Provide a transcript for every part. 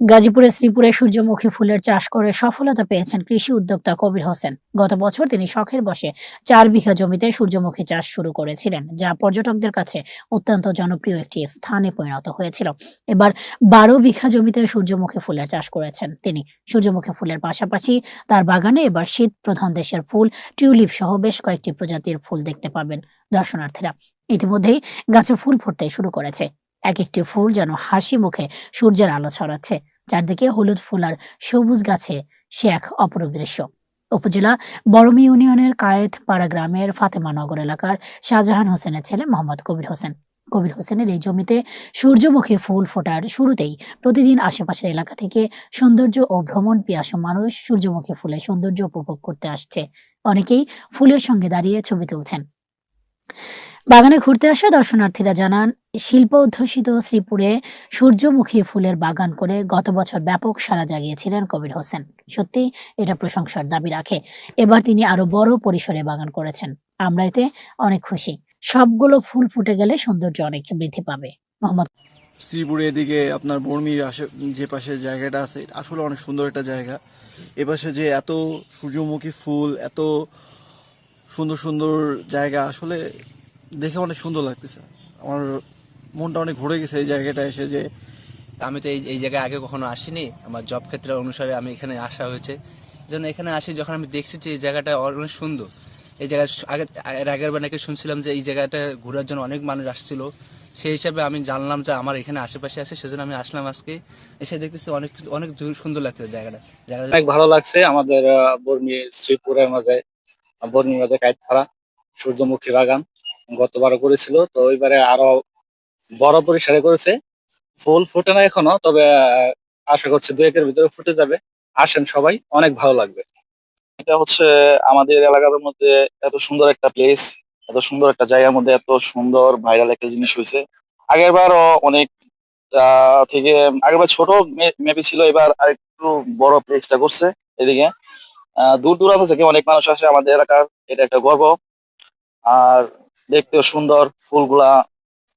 গাজীপুরের শ্রীপুরে সূর্যমুখী ফুলের চাষ করে সফলতা পেয়েছেন কৃষি উদ্যোক্তা কবির হোসেন। গত বছর তিনি শখের বসে চার বিঘা জমিতে সূর্যমুখী চাষ শুরু করেছিলেন, যা পর্যটকদের কাছে অত্যন্ত জনপ্রিয় একটি স্থানে পরিণত হয়েছিল। এবার বারো বিঘা জমিতে সূর্যমুখী ফুলের চাষ করেছেন তিনি। সূর্যমুখী ফুলের পাশাপাশি তার বাগানে এবার শীত প্রধান দেশের ফুল, টিউলিপ সহ বেশ কয়েকটি প্রজাতির ফুল দেখতে পাবেন দর্শনার্থীরা। ইতিমধ্যেই গাছে ফুল ফুটতে শুরু করেছে। এক একটি ফুল যেন হাসি মুখে সূর্যের আলো ছড়াচ্ছে। চারদিকে হলুদ ফুল আর সবুজ গাছে সে এক অপরূপ দৃশ্য। উপজেলা বড়মি ইউনিয়নের কায়েত পাড়া গ্রামের ফাতেমানগর এলাকার শাহজাহান হোসেনের ছেলে মোহাম্মদ কবির হোসেন। কবির হোসেনের এই জমিতে সূর্যমুখী ফুল ফোটার শুরুতেই প্রতিদিন আশেপাশের এলাকা থেকে সৌন্দর্য ও ভ্রমণ পিয়াসু মানুষ সূর্যমুখী ফুলের সৌন্দর্য উপভোগ করতে আসছে। অনেকেই ফুলের সঙ্গে দাঁড়িয়ে ছবি তুলছেন। বাগানে ঘুরতে আসা দর্শনার্থীরা জানান, শিল্প অধ্যুষিত শ্রীপুরে সূর্যমুখী ফুলের বাগান করে গত বছর ব্যাপক সাড়া জাগিয়েছিলেন কবির হোসেন। সত্যি, এটা প্রশংসার দাবি রাখে। এবার তিনি আরও বড় পরিসরে বাগান করেছেন। আমরা এতে অনেক খুশি। সবগুলো ফুল ফুটে গেলে সৌন্দর্য অনেক বৃদ্ধি পাবে। মোহাম্মদ শ্রীপুরে এদিকে আপনার বর্মির আশে যে পাশে জায়গাটা আছে আসলে অনেক সুন্দর একটা জায়গা। এপাশে যে এত সূর্যমুখী ফুল, এত সুন্দর সুন্দর জায়গা, আসলে দেখে অনেক সুন্দর লাগতেছে। আমার মনটা অনেক ঘুরে গেছে এই জায়গাটা এসে যে আমি তো এই এই জায়গায় আগে কখনো আসিনি। আমার জব ক্ষেত্রে অনুসারে আমি এখানে আসা হয়েছে। জন্য এখানে আসি যখন আমি দেখছি যে এই জায়গাটা অনেক সুন্দর। এই জায়গা আগে এর আগের বার নাকি শুনছিলাম যে এই জায়গাটা ঘোরার জন্য অনেক মানুষ আসছিল। সেই হিসাবে আমি জানলাম যে আমার এখানে আশেপাশে আছে সেজন্য আমি আসলাম আজকে। এসে দেখতেছি অনেক অনেক সুন্দর লাগছে জায়গাটা। জায়গাটা অনেক ভালো লাগছে আমাদের বর্মি শ্রীপুরের মাঝে বর্মির মাঝে কাইতপাড়া সূর্যমুখী বাগান। গতবারও করেছিল, তো এবারে আরও বড় পরিসরে করেছে। ফুল ফুটে না এখনও, তবে আশা করছি দু একের ভিতরে ফুটে যাবে। আসেন সবাই, অনেক ভালো লাগবে। এটা হচ্ছে আমাদের এলাকার মধ্যে এত সুন্দর একটা প্লেস এত সুন্দর একটা জায়গার মধ্যে এত সুন্দর ভাইরাল একটা জিনিস হয়েছে। আগের বারও অনেক থেকে, আগের বার ছোট মেবি ছিল, এবার আরেকটু বড় প্লেসটা করছে এদিকে। দূর দূরান্ত থেকে অনেক মানুষ আসে আমাদের এলাকার, এটা একটা গর্ব। আর দেখতেও সুন্দর ফুলগুলা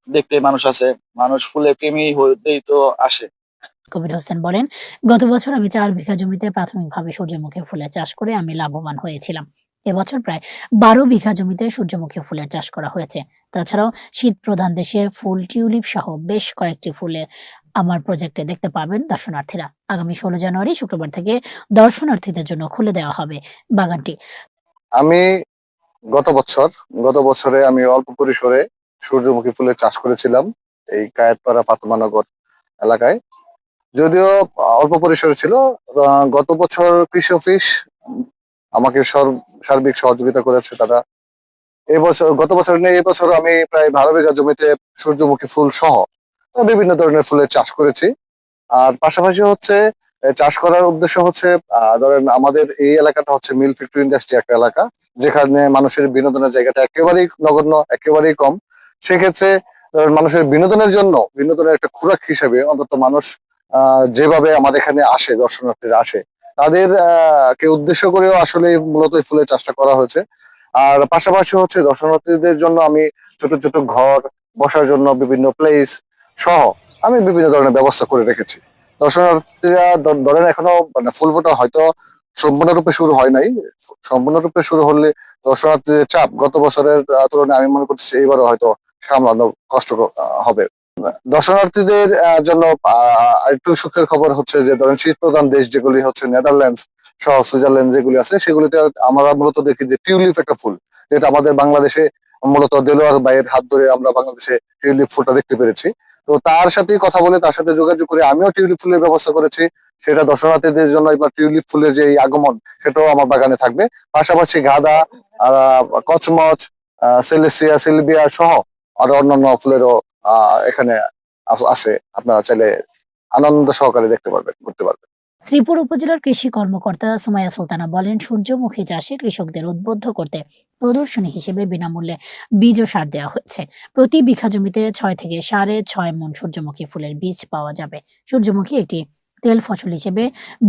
দেখতে মানুষ আছে। মানুষ ফুলের প্রেমী হতেই তো আসে। কবির হোসেন বলেন গত বছর আমি চার বিঘা জমিতে প্রাথমিকভাবে সূর্যমুখী ফুলের চাষ করে আমি লাভবান হয়েছিলাম। এবছর প্রায় বারো বিঘা জমিতে সূর্যমুখী ফুলের চাষ করা হয়েছে। তাছাড়াও শীত প্রধান দেশের ফুল টিউলিপ সহ বেশ কয়েকটি ফুলের আমার প্রজেক্টে দেখতে পাবেন দর্শনার্থীরা। আগামী ষোলো জানুয়ারি শুক্রবার থেকে দর্শনার্থীদের জন্য খুলে দেওয়া হবে বাগানটি। আমি গত বছর, গত বছরে আমি অল্প পরিসরে সূর্যমুখী ফুলের চাষ করেছিলাম এই কায়েতপাড়া ফাতেমানগর এলাকায়। যদিও অল্প পরিসরে ছিল গত বছর কৃষি অফিস আমাকে সর- সার্বিক সহযোগিতা করেছে তারা। এই বছর, গত বছর নিয়ে এই বছর আমি প্রায় বারো বিঘা জমিতে সূর্যমুখী ফুল সহ বিভিন্ন ধরনের ফুলের চাষ করেছি। আর পাশাপাশি হচ্ছে চাষ করার উদ্দেশ্য হচ্ছে ধরেন আমাদের এই এলাকাটা হচ্ছে মিল ফ্যাক্টরি ইন্ডাস্ট্রি একটা এলাকা, যেখানে মানুষের বিনোদনের জায়গাটা একেবারেই নগণ্য, একেবারেই কম। সেক্ষেত্রে ধরেন মানুষের বিনোদনের জন্য বিনোদনের একটা খোরাক হিসেবে অন্তত মানুষ যেভাবে আমাদের এখানে আসে, দর্শনার্থীরা আসে, তাদের কে উদ্দেশ্য করেও আসলে মূলত ফুলের চাষটা করা হয়েছে। আর পাশাপাশি হচ্ছে দর্শনার্থীদের জন্য আমি ছোট ছোট ঘর বসার জন্য বিভিন্ন প্লেস সহ আমি বিভিন্ন ধরনের ব্যবস্থা করে রেখেছি। দর্শনার্থীরা ধরেন এখনও মানে ফুল ফোটা হয়তো সম্পূর্ণরূপে শুরু হয় নাই। সম্পূর্ণরূপে শুরু হলে দর্শনার্থীদের চাপ গত বছরের তুলনায় আমি মনে করছি এইবারও হয়তো সামলানো কষ্ট হবে। দর্শনার্থীদের জন্য আরেকটু সুখের খবর হচ্ছে যে ধরেন শীত প্রধান দেশ যেগুলি হচ্ছে নেদারল্যান্ডস সহ সুইজারল্যান্ড যেগুলি আছে, সেগুলিতে আমরা মূলত দেখি যে টিউলিপ একটা ফুল, যেটা আমাদের বাংলাদেশে মূলত দেলোয়ার বাইয়ের হাত ধরে আমরা বাংলাদেশে টিউলিপ ফুলটা দেখতে পেরেছি। তো তার সাথে কথা বলে, তার সাথে যোগাযোগ করে আমিও টিউলিপ ফুলের ব্যবস্থা করেছি। সেটা দর্শনার্থীদের জন্য এবার টিউলিপ ফুলের যে আগমন, সেটাও আমার বাগানে থাকবে। পাশাপাশি গাঁদা কচমচ সেলেসিয়া, সিলভিয়া সহ আরও অন্যান্য ফুলেরও এখানে আছে। আপনারা চাইলে আনন্দ সহকারে দেখতে পারবেন, ঘুরতে পারবেন। শ্রীপুর উপজেলার কৃষি কর্মকর্তা সুমাইয়া সুলতানা বলেন, সূর্যমুখী চাষে কৃষকদের উদ্বুদ্ধ করতে প্রদর্শনী হিসেবে বিনামূল্যে বীজ ও সার দেওয়া হচ্ছে প্রতি বিঘা জমিতে ছয় থেকে সাড়ে ছয় মন সূর্যমুখী ফুলের বীজ পাওয়া যাবে। সূর্যমুখী একটি তেল ফসল হিসেবে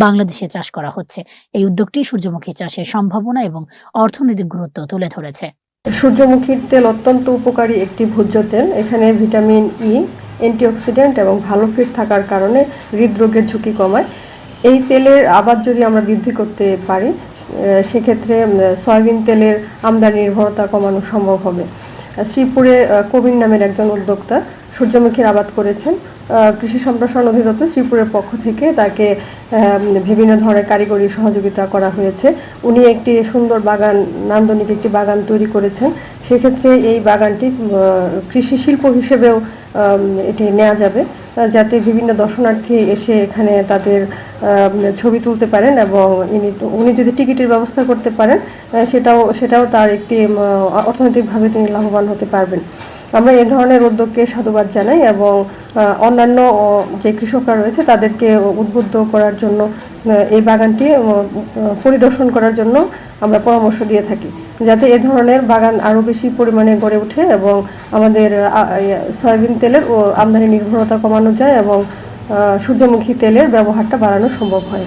বাংলাদেশে চাষ করা হচ্ছে। এই উদ্যোগটি সূর্যমুখী চাষের সম্ভাবনা এবং অর্থনৈতিক গুরুত্ব তুলে ধরেছে। সূর্যমুখীর তেল অত্যন্ত উপকারী একটি ভোজ্য তেল। এখানে ভিটামিন ই, অ্যান্টিঅক্সিডেন্ট এবং ভালো ফিট থাকার কারণে হৃদরোগের ঝুঁকি কমায়। এই তেলের আবাদ যদি আমরা বৃদ্ধি করতে পারি সেক্ষেত্রে সয়াবিন তেলের আমদানি নির্ভরতা কমানো সম্ভব হবে। শ্রীপুরে কবির নামের একজন উদ্যোক্তা সূর্যমুখীর আবাদ করেছেন। কৃষি সম্প্রসারণ অধিদপ্তর শ্রীপুরের পক্ষ থেকে তাকে বিভিন্ন ধরনের কারিগরি সহযোগিতা করা হয়েছে। উনি একটি সুন্দর বাগান, নান্দনিক একটি বাগান তৈরি করেছেন। সেক্ষেত্রে এই বাগানটি কৃষি শিল্প হিসেবেও এটি নেওয়া যাবে। যাতে বিভিন্ন দর্শনার্থী এসে এখানে তাদের ছবি তুলতে পারেন এবং উনি যদি টিকিটের ব্যবস্থা করতে পারেন সেটাও সেটাও তার একটি অর্থনৈতিকভাবে তিনি লাভবান হতে পারবেন। আমরা এ ধরনের উদ্যোগকে সাধুবাদ জানাই এবং অন্যান্য যে কৃষকরা রয়েছে তাদেরকে উদ্বুদ্ধ করার জন্য এই বাগানটি পরিদর্শন করার জন্য আমরা পরামর্শ দিয়ে থাকি, যাতে এ ধরনের বাগান আরও বেশি পরিমাণে গড়ে ওঠে এবং আমাদের সয়াবিন তেলের ও আমদানি নির্ভরতা কমানো যায় এবং সূর্যমুখী তেলের ব্যবহারটা বাড়ানো সম্ভব হয়।